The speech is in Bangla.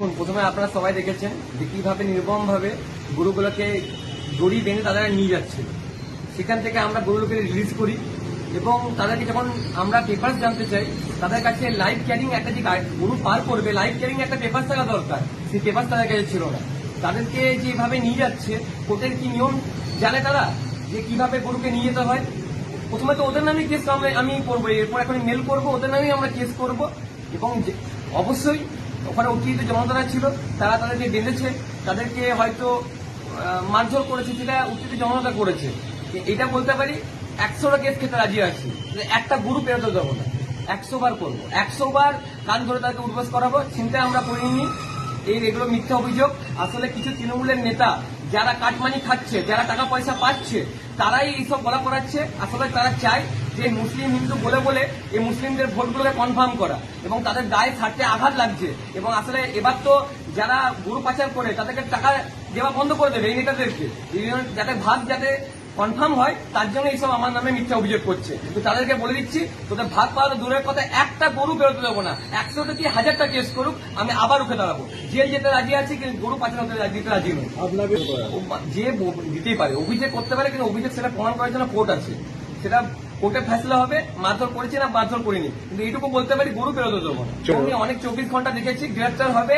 দেখুন, প্রথমে আপনারা সবাই দেখেছেন যে কীভাবে নির্মম ভাবে গরুগুলোকে দড়ি বেঁধে তারা নিয়ে যাচ্ছে। সেখান থেকে আমরা গরুগুলোকে রিলিজ করি এবং তাদেরকে যখন আমরা পেপার জানতে চাই তাদের কাছে লাইফ ক্যারিং একটা যে গরু পার করবে লাইভ ক্যারিং একটা পেপার থাকা দরকার। সেই পেপার তাদের কাছে ছিল না। তাদেরকে যেভাবে নিয়ে যাচ্ছে কোর্টের কি নিয়ম জানে তারা? যে কীভাবে গরুকে নিয়ে যেতে হয়? প্রথমে তো ওদের নামে কেস আমি করব এরপর এখন মেল করব ওদের নামেই আমরা কেস করব। এবং অবশ্যই ওখানে অতিরিক্ত জনতারা ছিল, তারা তাদেরকে বেঁধেছে তাদেরকে হয়তো মারধর করেছে সেটা অতিরিক্ত জনতা করেছে। এটা বলতে পারি একশোটা কেস খেতে রাজি আছি। একটা গরু পেরোতে দেবো না। একশো বার করব। একশো বার কান ধরে তাদেরকে উদ্বাস করাবো চিন্তা আমরা করিনি এই এগুলো মিথ্যা অভিযোগ। আসলে কিছু তৃণমূলের নেতা যারা কাটমানি খাচ্ছে, যারা টাকা পয়সা পাচ্ছে, তারাই এইসব বলা করাচ্ছে আসলে তারা চায় যে মুসলিম হিন্দু বলে বলে এই মুসলিমদের ভোটগুলোকে কনফার্ম করা এবং তাদের গায়ে ছাড়তে আঘাত লাগছে এবং আসলে এবার তো যারা গরু পাচার করে তাদেরকে টাকা দেওয়া বন্ধ করে দেবে এই নেতাদেরকে। যাতে ভাগ যাতে কনফার্ম হয় তার জন্য এইসব আমার নামে মিথ্যা অভিযোগ করছে। কিন্তু তাদেরকে বলে দিচ্ছি তোদের ভাগ পাওয়া দূরের কথা একটা গরু বেরোতে দেবো না। একশোটা কি হাজারটা কেস করুক আমি আবার উঠে দাঁড়াবো। জেল যেতে রাজি আছি কিন্তু গরু পাচার হতে রাজি- দিতে রাজি ও- যে দিতেই পারে অভিযোগ করতে পারে কিন্তু অভিযোগ সেটা প্রমাণ করার জন্য কোর্ট আছে। সেটা কোর্টে ফেসলা হবে মারধর করেছে না মারধর করিনি। কিন্তু এইটুকু বলতে পারি গরু বেরোতো দেবো আমি অনেক চব্বিশ ঘণ্টা দেখেছি গ্রেফতার হবে।